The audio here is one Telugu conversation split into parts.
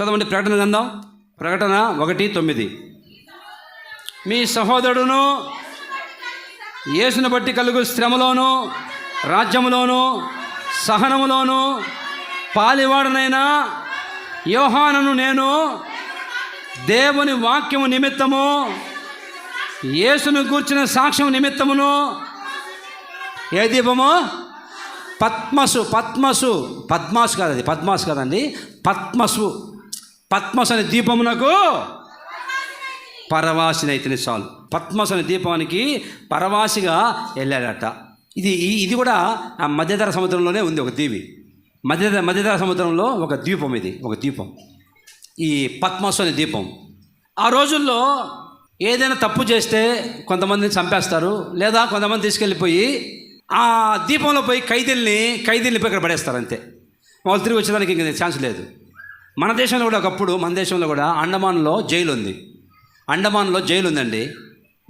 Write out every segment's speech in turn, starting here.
చదవండి ప్రకటన గ్రంథం. ప్రకటన ఒకటి తొమ్మిది. మీ సహోదరుడును యేసును బట్టి కలుగు శ్రమలోను రాజ్యములోను సహనములోను పాలివాడనైనా యోహానను నేను దేవుని వాక్యము నిమిత్తము యేసును గూర్చిన సాక్ష్యం నిమిత్తమును ఏ దీపము? పద్మసు పద్మసు పద్మాసు కాదు అది పద్మాసు కాదండి పద్మసు. పద్మసు అనే దీపమునకు పరవాసిని అయితేనే చాలు. పద్మస్ అనే దీపానికి పరవాసిగా వెళ్ళాడట. ఇది ఇది కూడా ఆ మధ్యధర సముద్రంలోనే ఉంది ఒక దీవి. మధ్య మధ్యధర సముద్రంలో ఒక ద్వీపం ఇది ఒక దీపం. ఈ పద్మస్ అనే దీపం. ఆ రోజుల్లో ఏదైనా తప్పు చేస్తే కొంతమందిని చంపేస్తారు లేదా కొంతమంది తీసుకెళ్ళిపోయి ఆ దీపంలో పోయి ఖైదీల్ని ఖైదీల్ని పోయి ఇక్కడ పడేస్తారు అంతే. వాళ్ళు తిరిగి వచ్చేదానికి ఇంక ఛాన్స్ లేదు. మన దేశంలో కూడా ఒకప్పుడు మన దేశంలో కూడా అండమాన్లో జైలు ఉంది అండమాన్లో జైలు ఉందండి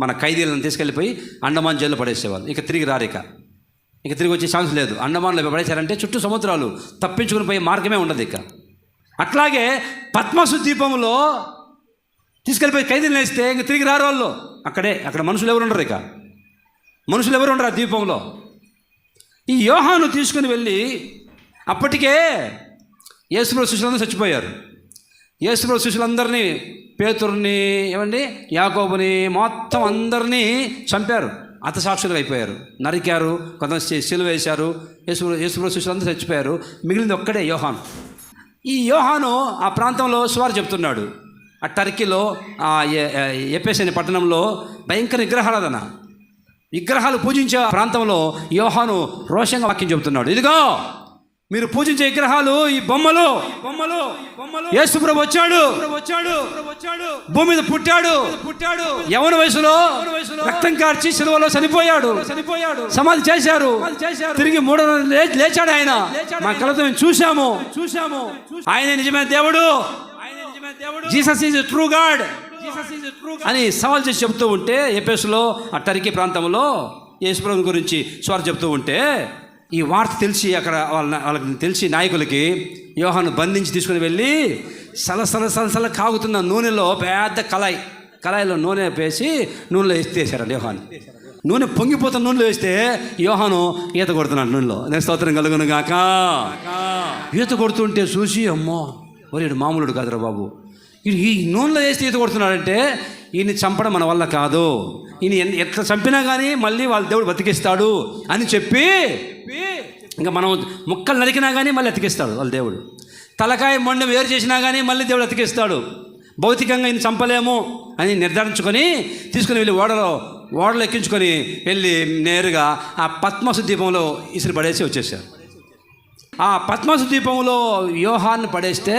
మన ఖైదీలను తీసుకెళ్ళిపోయి అండమాన్ జైల్లో పడేసేవాళ్ళు. ఇక తిరిగి రారిక ఇక. ఇక తిరిగి వచ్చే ఛాన్స్ లేదు. అండమాన్లో పడేశారంటే చుట్టూ సముద్రాలు తప్పించుకుని పోయే మార్గమే ఉండదు ఇక. అట్లాగే పద్మసు ద్వీపంలో తీసుకెళ్ళిపోయి ఖైదీలు వేస్తే ఇంక తిరిగి రారు వాళ్ళు. అక్కడే అక్కడ మనుషులు ఎవరు ఉండరు ఇక. మనుషులు ఎవరు ఉండరు ఆ ద్వీపంలో ఈ యోహాను తీసుకుని వెళ్ళి అప్పటికే యేసుప్రభు శిష్యులందరూ చచ్చిపోయారు. యేసుప్రభు శిష్యులందరినీ పేతుర్ని ఏమండి యాకోబుని మొత్తం అందరినీ చంపారు. అతసాక్షులుగా అయిపోయారు. నరికారు కొంతమంది సిలువ వేశారు. యేసు యేసుప్రభు శిష్యులందరూ చచ్చిపోయారు. మిగిలింది ఒక్కడే యోహాన్. ఈ యోహాను ఆ ప్రాంతంలో సువారు చెప్తున్నాడు. ఆ టర్కీలో ఆ పట్టణంలో భయంకర విగ్రహారాధన. విగ్రహాలు పూజించే ప్రాంతంలో యోహాను రోషంగా వాక్యం చెబుతున్నాడు. ఇదిగో! మీరు పూజించే విగ్రహాలు ఈ బొమ్మలు. బొమ్మలు బొమ్మలు యేసుప్రభు వచ్చాడు. వచ్చాడు వచ్చాడు భూమి మీద పుట్టాడు. పుట్టాడు యవన వయసులో రక్తం కార్చి సిలువలో చనిపోయాడు. చనిపోయాడు సమాధి చేశారు. చేశారు తిరిగి మూడో లేచి లేచాడు ఆయన. మా కళ్ళతో మేము చూశాము. చూశాము ఆయన నిజమైన దేవుడు. Jesus is true God. అని సవాల్ చేసి చెప్తూ ఉంటే ఎపేసులో ఆ టర్కీ ప్రాంతంలో యేసుప్రభు గురించి స్వార్ చెప్తూ ఉంటే ఈ వార్త తెలిసి అక్కడ వాళ్ళ వాళ్ళకి తెలిసి నాయకులకి యోహాను బంధించి తీసుకుని వెళ్ళి సల సల సలసల కాగుతున్న నూనెలో పెద్ద కళాయి కళాయిలో నూనె వేసి నూనెలో వేసేసారండి యోహాను. నూనె పొంగిపోతున్న నూనెలో వేస్తే యోహాను ఈత కొడుతున్నాడు నూనెలో. నేను స్తోత్రం కలుగును గాక. ఈత కొడుతుంటే చూసి అమ్మో ఒరేడు మామూలుడు కాదురా బాబు. ఈ నూనెలో వేసి ఈత కొడుతున్నాడంటే ఈయన్ని చంపడం మన వల్ల కాదు. ఈయన ఎంత ఎట్లా చంపినా కానీ మళ్ళీ వాళ్ళ దేవుడు బతికిస్తాడు అని చెప్పి ఇంకా మనం ముక్కలు నరికినా కానీ మళ్ళీ అతికిస్తాడు వాళ్ళ దేవుడు. తలకాయ మొండెం వేరు చేసినా కానీ మళ్ళీ దేవుడు అతికిస్తాడు. భౌతికంగా ఈయన చంపలేము అని నిర్ధారించుకొని తీసుకుని వెళ్ళి ఓడలో ఓడలు ఎక్కించుకొని వెళ్ళి నేరుగా ఆ పద్మసు దీపంలో ఇసురు పడేసి వచ్చేసారు. ఆ పద్మసు దీపంలో వ్యూహాన్ని పడేస్తే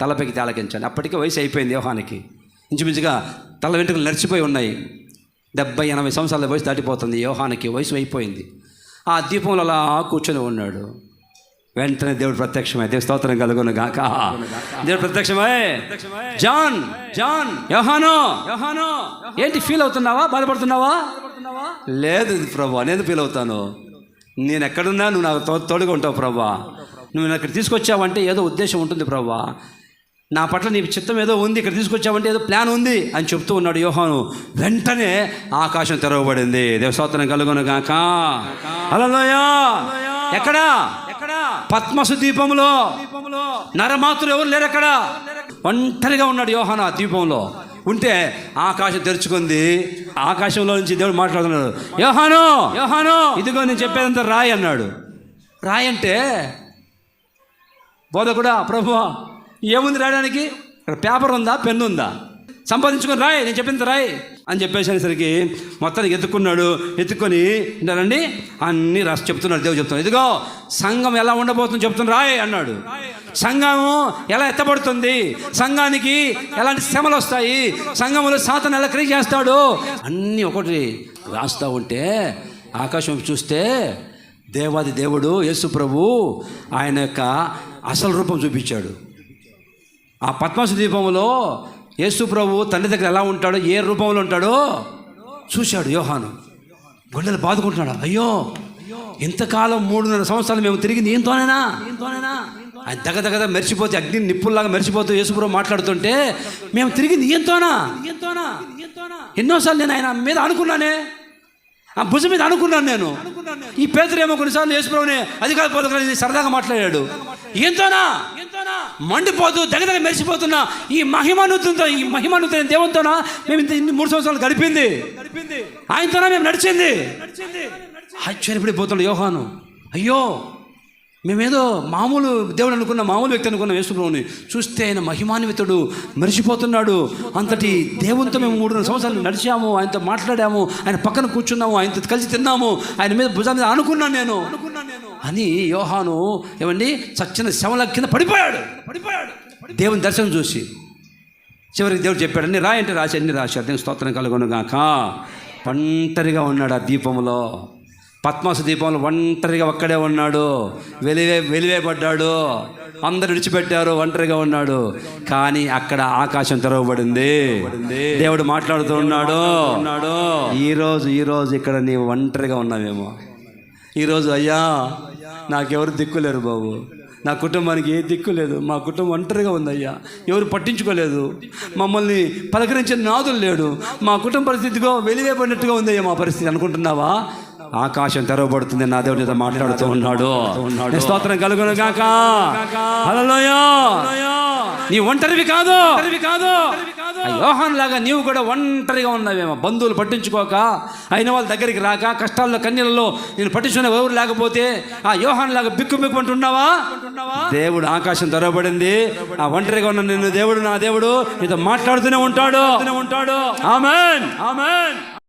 తలపైకి తేలకించండి అప్పటికే వయసు అయిపోయింది యోహానికి. ఇంచుమించుగా తల వెంట్రుకలు నడిచిపోయి ఉన్నాయి. డెబ్బై ఎనభై సంవత్సరాల వయసు దాటిపోతుంది యోహానికి. వయసు అయిపోయింది. ఆ దీపంలో అలా కూర్చొని ఉన్నాడు. వెంటనే దేవుడు ప్రత్యక్షమై దేవుడు స్తోత్రం కలుగును గాక. దేవుడు ప్రత్యక్షమై. జాన్ జాన్ యోహానో యోహానో. ఏంటి ఫీల్ అవుతున్నావా? బాధపడుతున్నావా? లేదు ప్రభా నేను ఫీల్ అవుతాను. నేను ఎక్కడున్నా నువ్వు నాకు తో తోడుగా ఉంటావు ప్రభా. నువ్వు నన్ను తీసుకొచ్చావంటే ఏదో ఉద్దేశం ఉంటుంది ప్రభా. నా పట్ల నీ చిత్తం ఏదో ఉంది ఇక్కడ తీసుకొచ్చావంటే ఏదో ప్లాన్ ఉంది అని చెప్తూ ఉన్నాడు యోహాను. వెంటనే ఆకాశం తెరవబడింది. దేవస్తోత్రం కలుగును గాక. హల్లెలూయా. ఎక్కడా? పద్మసు దీపంలో. నరమాతులు ఎవరు లేరు అక్కడ? ఒంటరిగా ఉన్నాడు యోహాను ఆ దీపంలో. ఉంటే ఆకాశం తెరుచుకుంది. ఆకాశంలో నుంచి దేవుడు మాట్లాడుతున్నాడు. యోహాను! యోహాను! ఇదిగో నేను చెప్పేదంతా రాయి అన్నాడు. రాయి అంటే బోధకుడా ప్రభు ఏముంది రాయడానికి? ఇక్కడ పేపర్ ఉందా? పెన్ను ఉందా? సంపాదించుకొని రాయ్ నేను చెప్పింది రాయ్ అని చెప్పేసరికి మొత్తానికి ఎత్తుకున్నాడు ఎత్తుకొని విన్నారండి అన్నీ రాసి చెప్తున్నాడు దేవుడు చెప్తున్నాడు. ఇదిగో సంఘం ఎలా ఉండబోతుందో చెప్తున్నా రాయ్ అన్నాడు. సంఘము ఎలా ఎత్తబడుతుంది? సంఘానికి ఎలాంటి శ్రమలు వస్తాయి? సంఘములో సాతను ఎలా క్రియ చేస్తాడు? అన్నీ ఒకటి రాస్తా ఉంటే ఆకాశం చూస్తే దేవాది దేవుడు యేసు ప్రభు ఆయన యొక్క అసలు రూపం చూపించాడు. ఆ పద్మాసు దీపంలో యేసు ప్రభు తండ్రి దగ్గర ఎలా ఉంటాడో? ఏ రూపంలో ఉంటాడో? చూశాడు యోహాను. గుండెలు బాదుకుంటున్నాడు. అయ్యో ఇంతకాలం మూడున్నర సంవత్సరాలు మేము తిరిగి దీంతోనేనా ఆయన దగ దగ్గర మెరిచిపోతే అగ్ని నిప్పుల్లాగా మెరిచిపోతూ యేసుప్రభు మాట్లాడుతుంటే మేము తిరిగింది ఈయంతోనా ఈయంతోనా ఎన్నోసార్లు నేను ఆయన మీద అనుకున్నానే. ఆ భుజం మీద అనుకున్నాను నేను. ఈ పేదరేమో కొన్నిసార్లు యేసుప్రభుని అధికార పదవి సరదాగా మాట్లాడాడు. ఏంతోనా మండిపోతూ దగ్గర మెరిసిపోతున్న ఈ మహిమానుతంతో ఈ మహిమానుతైన దేవునితోనా మేము ఇంత ఇన్ని మూడు సంవత్సరాలు గడిపింది. ఆయనతోనా మేము నడిచింది. ఆశ్చర్యపడిపోతున్నాడు యోహాను. అయ్యో మేమేదో మామూలు దేవుడు అనుకున్న మామూలు వ్యక్తి అనుకున్న యేసుప్రభుని చూస్తే ఆయన మహిమాన్వితుడు మరిచిపోతున్నాడు అంతటి దేవునితో మేము మూడు సంవత్సరాలు నడిచాము ఆయనతో మాట్లాడాము ఆయన పక్కన కూర్చున్నాము ఆయనతో కలిసి తిన్నాము ఆయన మీద భుజాల మీద అనుకున్నాను నేను. అని యోహాను ఏమండి? చచ్చిన శవల కింద పడిపోయాడు. పడిపోయాడు. దేవుని దర్శనం చూసి చివరికి దేవుడు చెప్పాడు అన్ని రాయంటే రాసి అన్ని రాశాడు నేను స్తోత్రం కలుగునుగాక ఒంటరిగా ఉన్నాడు ఆ దీపంలో. పద్మాస దీపంలో ఒంటరిగా ఒక్కడే ఉన్నాడు. వెలివే వెలివేపడ్డాడు అందరు విడిచిపెట్టారు ఒంటరిగా ఉన్నాడు. కానీ అక్కడ ఆకాశం తెరవబడింది. దేవుడు మాట్లాడుతూ ఉన్నాడు ఉన్నాడు ఈరోజు ఈ రోజు ఇక్కడ నీవు ఒంటరిగా ఉన్నావేమో. ఈరోజు అయ్యా నాకెవరు దిక్కులేరు బాబు. నా కుటుంబానికి ఏ దిక్కు లేదు. మా కుటుంబం ఒంటరిగా ఉందయ్యా. ఎవరు పట్టించుకోలేదు. మమ్మల్ని పలకరించే నాదులు లేడు. మా కుటుంబ పరిస్థితిగా వెలివేపడినట్టుగా ఉందయ్యా మా పరిస్థితి. అనుకుంటున్నావా? ఆకాశం తెరవబడుతుంది నా దేవుడి మీద మాట్లాడుతూ ఉన్నాడు. స్తోత్రం కలుగును గాక. నీ ఒంటరివి కాదు. కాదు యోహాన్ లాగా నీవు కూడా ఒంటరిగా ఉన్నావేమో. బంధువులు పట్టించుకోక అయిన వాళ్ళ దగ్గరికి రాక కష్టాల్లో కన్నీళ్ళలో నేను పట్టించుకునే ఎవరు లేకపోతే ఆ యోహాన్ లాగా బిక్కు బిక్కుంటున్నావా దేవుడు ఆకాశం తెరవబడింది. ఆ ఒంటరిగా ఉన్న నిన్ను దేవుడు నా దేవుడు నీతో మాట్లాడుతూనే ఉంటాడు. ఉంటాడు. ఆమెన్. ఆమెన్.